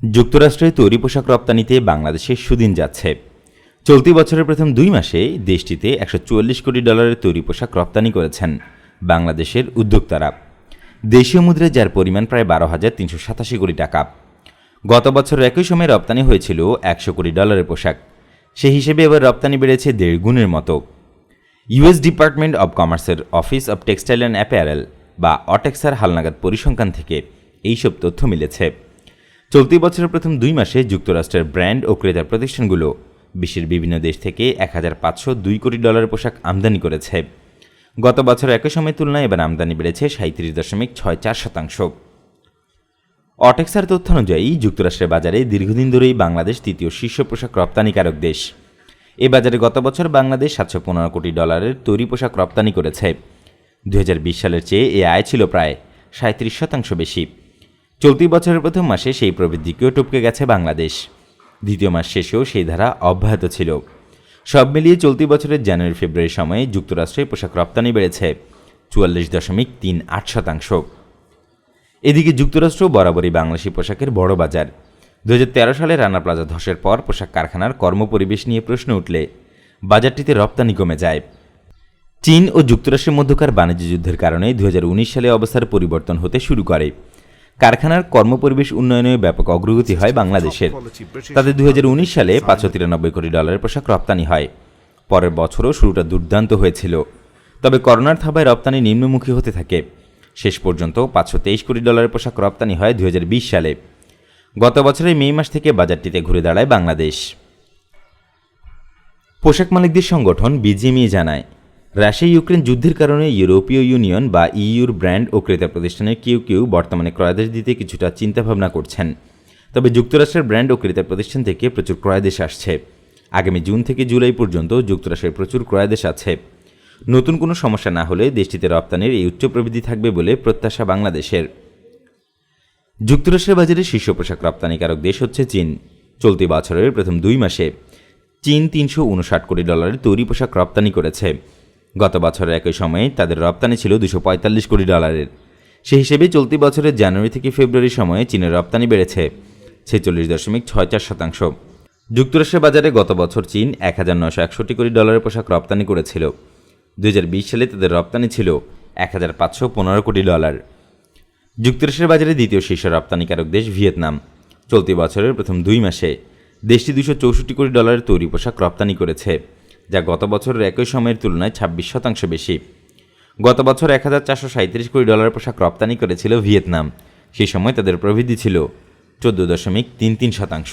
যুক্তরাষ্ট্রে তৈরি পোশাক রপ্তানিতে বাংলাদেশের সুদিন যাচ্ছে। চলতি বছরের প্রথম দুই মাসে দেশটিতে একশো চুয়াল্লিশ কোটি ডলারের তৈরি পোশাক রপ্তানি করেছেন বাংলাদেশের উদ্যোক্তারা। দেশীয় মুদ্রায় যার পরিমাণ প্রায় বারো হাজার তিনশো সাতাশি কোটি টাকা। গত বছর একই সময়ে রপ্তানি হয়েছিল একশো কোটি ডলারের পোশাক। সেই হিসেবে এবার রপ্তানি বেড়েছে দেড় গুণের মতো। ইউএস ডিপার্টমেন্ট অব কমার্সের office of textile and apparel বা অটেক্সার হালনাগাদ পরিসংখ্যান থেকে এইসব তথ্য মিলেছে। চলতি বছরের প্রথম দুই মাসে যুক্তরাষ্ট্রের ব্র্যান্ড ও ক্রেতার প্রতিষ্ঠানগুলো বিশ্বের বিভিন্ন দেশ থেকে এক হাজার পাঁচশো দুই কোটি ডলারের পোশাক আমদানি করেছে। গত বছর একই সময়ের তুলনায় এবার আমদানি বেড়েছে সাঁত্রিশ দশমিক ছয় চার শতাংশ। অটেক্সার তথ্য অনুযায়ী, যুক্তরাষ্ট্রের বাজারে দীর্ঘদিন ধরেই বাংলাদেশ তৃতীয় শীর্ষ পোশাক রপ্তানিকারক দেশ। এ বাজারে গত বছর বাংলাদেশ সাতশো পনেরো কোটি ডলারের তৈরি পোশাক রপ্তানি করেছে। দু হাজার বিশ সালের চেয়ে এ আয় ছিল প্রায় সাঁত্রিশ শতাংশ বেশি। চলতি বছরের প্রথম মাসে সেই প্রবৃদ্ধিকেও টপকে গেছে বাংলাদেশ। দ্বিতীয় মাস শেষেও সেই ধারা অব্যাহত ছিল। সব মিলিয়ে চলতি বছরের জানুয়ারি ফেব্রুয়ারি সময়ে যুক্তরাষ্ট্রে পোশাক রপ্তানি বেড়েছে চুয়াল্লিশ দশমিক তিন আট শতাংশ। এদিকে যুক্তরাষ্ট্র বরাবরই বাংলাদেশি পোশাকের বড় বাজার। দু হাজার তেরো সালে রানা প্লাজা ধসের পর পোশাক কারখানার কর্মপরিবেশ নিয়ে প্রশ্ন উঠলে বাজারটিতে রপ্তানি কমে যায়। চীন ও যুক্তরাষ্ট্রের মধ্যকার বাণিজ্য যুদ্ধের কারণে দু হাজার উনিশ সালে অবস্থার পরিবর্তন হতে শুরু করে। কারখানার কর্মপরিবেশ উন্নয়নে ব্যাপক অগ্রগতি হয় বাংলাদেশের। তাতে দুই হাজার উনিশ সালে পাঁচশো তিরানব্বই কোটি ডলারের পোশাক রপ্তানি হয়। পরের বছরও শুরুটা দুর্দান্ত হয়েছিল। তবে করোনার থাবায় রপ্তানি নিম্নমুখী হতে থাকে। শেষ পর্যন্ত পাঁচশো তেইশ কোটি ডলারের পোশাক রপ্তানি হয় দুই হাজার বিশ সালে। গত বছরের মে মাস থেকে বাজারটিতে ঘুরে দাঁড়ায় বাংলাদেশ। পোশাক মালিকদের সংগঠন বিজিএমইএ জানায় রাশিয়া ইউক্রেন যুদ্ধের কারণে ইউরোপীয় ইউনিয়ন বা ইইউর ব্র্যান্ড ও ক্রেতা প্রতিষ্ঠানের কেউ কেউ বর্তমানে ক্রয়াদেশ দিতে কিছুটা চিন্তাভাবনা করছেন। তবে যুক্তরাষ্ট্রের ব্র্যান্ড ও ক্রেতা প্রতিষ্ঠান থেকে প্রচুর ক্রয়াদেশ আসছে। আগামী জুন থেকে জুলাই পর্যন্ত যুক্তরাষ্ট্রের প্রচুর ক্রয়াদেশ আছে। নতুন কোনো সমস্যা না হলে দেশটিতে রপ্তানির এই উচ্চ প্রবৃদ্ধি থাকবে বলে প্রত্যাশা বাংলাদেশের। যুক্তরাষ্ট্রের বাজারে শীর্ষ পোশাক রপ্তানিকারক দেশ হচ্ছে চীন। চলতি বছরের প্রথম দুই মাসে চীন তিনশো উনষাট কোটি ডলারের তৈরি পোশাক রপ্তানি করেছে। গত বছরের একই সময়ে তাদের রপ্তানি ছিল দুশো কোটি ডলারের। সেই হিসেবে চলতি বছরের জানুয়ারি থেকে ফেব্রুয়ারি সময়ে চীনের রপ্তানি বেড়েছে ছেচল্লিশ দশমিক ছয় চার শতাংশ। যুক্তরাষ্ট্রের বাজারে গত বছর চীন এক হাজার নশো একষট্টি কোটি ডলারের পোশাক রপ্তানি করেছিল। দু হাজার বিশ সালে তাদের রপ্তানি ছিল এক হাজার পাঁচশো পনেরো কোটি ডলার। যুক্তরাষ্ট্রের বাজারে দ্বিতীয় শীর্ষ রপ্তানিকারক দেশ ভিয়েতনাম। চলতি বছরের প্রথম দুই মাসে দেশটি দুশো চৌষট্টি কোটি ডলারের তৈরি পোশাক রপ্তানি করেছে। যা গত বছরের একই সময়ের তুলনায় ছাব্বিশ শতাংশ বেশি। গত বছর এক হাজার চারশো সাঁত্রিশ কোটি ডলার পোশাক রপ্তানি করেছিল ভিয়েতনাম। সেই সময় তাদের প্রবৃদ্ধি ছিল চোদ্দ দশমিক তিন তিন শতাংশ।